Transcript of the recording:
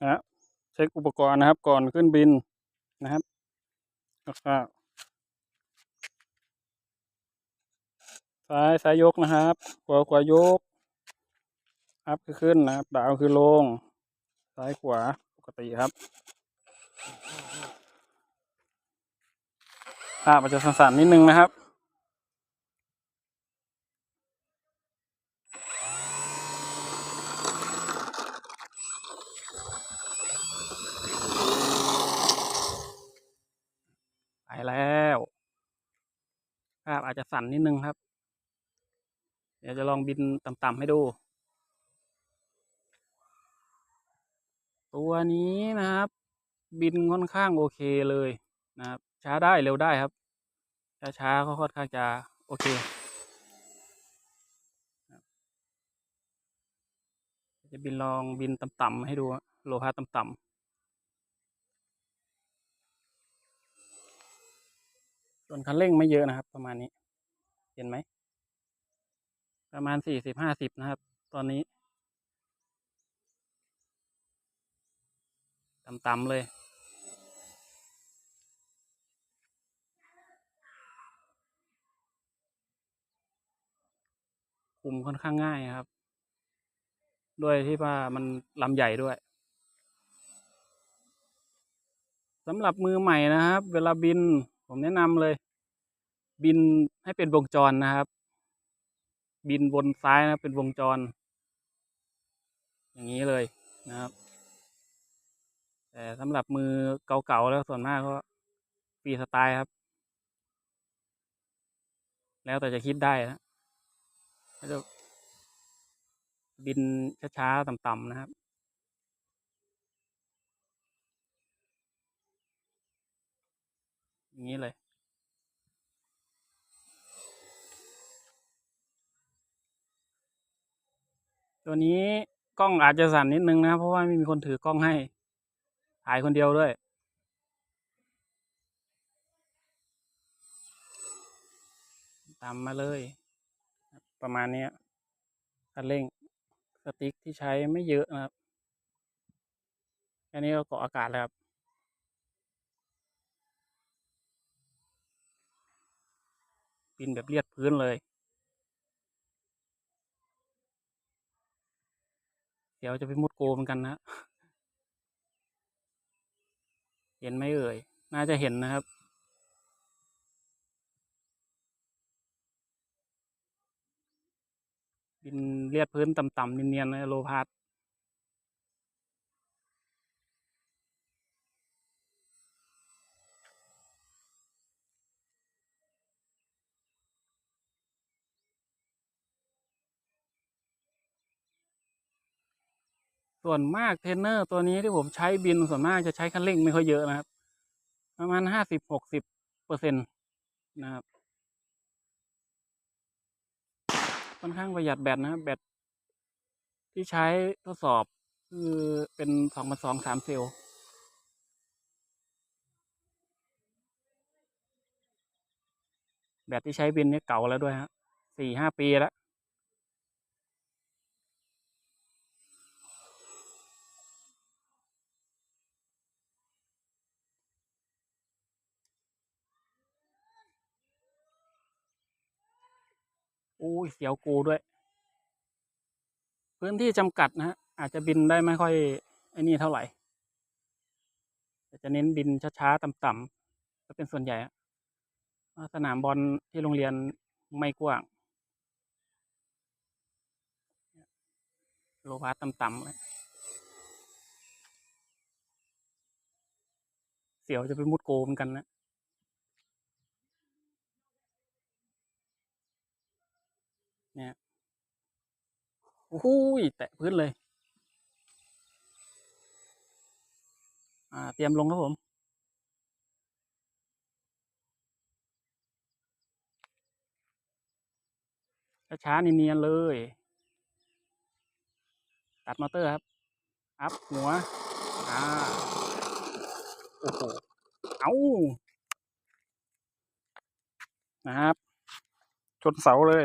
นะเช็คอุปกรณ์นะครับ ก่อนขึ้นบินนะครับแล้วก็ซ้ายซ้ายยกนะครับขวาขวายกอัพคือขึ้นนะครับดาวคือลง ซ้ายขวาปกติครับภาพมันจะสั่นๆนิดนึงนะครับ ไปแล้ว ภาพอาจจะสั่นนิดนึงครับ เดี๋ยวจะลองบินต่ำๆให้ดู ตัวนี้นะครับ บินค่อนข้างโอเคเลยนะครับ ช้าได้เร็วได้ครับ ช้าๆก็ค่อนข้างจะโอเค จะบินลองบินต่ำๆให้ดูโลพาต่ำๆ ส่วนคันเร่งไม่เยอะนะครับ ประมาณนี้ เห็นไหม ประมาณสี่สิบห้าสิบนะครับ ตอนนี้ต่ำๆเลยคุมค่อนข้างง่ายครับ ด้วยที่ว่ามันลำใหญ่ด้วยสำหรับมือใหม่นะครับ เวลาบิน ผมแนะนำเลย บินให้เป็นวงจรนะครับ บินบนซ้ายนะเป็นวงจร อย่างนี้เลยนะครับ แต่สำหรับมือเก่าๆแล้วส่วนมากก็ฟรีสไตล์ครับ แล้วแต่จะคิดได้นะก็จะบินช้าๆต่ำๆนะครับ อย่างนี้เลยตัวนี้กล้องอาจจะสั่นนิดนึงนะเพราะว่าไม่มีคนถือกล้องให้ถ่ายคนเดียวด้วย ตามมาเลย ประมาณนี้คันเร่งสติ๊กที่ใช้ไม่เยอะนะครับ แค่นี้ก็เกาะอากาศแล้วครับ บินแบบเลียดพื้นเลย เดี๋ยวจะไปมุดโกเหมือนกันนะ เห็นไหมเอ่ย น่าจะเห็นนะครับบินเลียดพื้นต่ำๆเนียนๆนะโลพาร์ ส่วนมากเทรนเนอร์ตัวนี้ที่ผมใช้บินส่วนมากจะใช้คันเร่งไม่ค่อยเยอะนะครับ ประมาณห้าสิบหกสิบเปอร์เซ็นตนะครับค่อนข้างประหยัดแบตนะครับแบตที่ใช้ทดสอบคือเป็นสองพันสองสามเซลล์แบตที่ใช้บินเนี่ยเก่าแล้วด้วยฮะสี่ห้าปีแล้ว อุ้ยเสียวกูด้วย พื้นที่จำกัดนะฮะ อาจจะบินได้ไม่ค่อยไอ้นี่เท่าไหร่แต่จะเน้นบินช้าๆต่ำๆก็เป็นส่วนใหญ่สนามบอลที่โรงเรียนไม่กว้างโลพาต่ำๆเลยเสียวจะไปมุดโกเหมือนกันนะ เนี่ยโอ้โหยแตะพื้นเลย อ่า เตรียมลงครับผม ช้าเนียนๆเลย ตัดมอเตอร์ครับ อัพหัว อ่า โอ้โห เอานะครับ ชนเสาเลย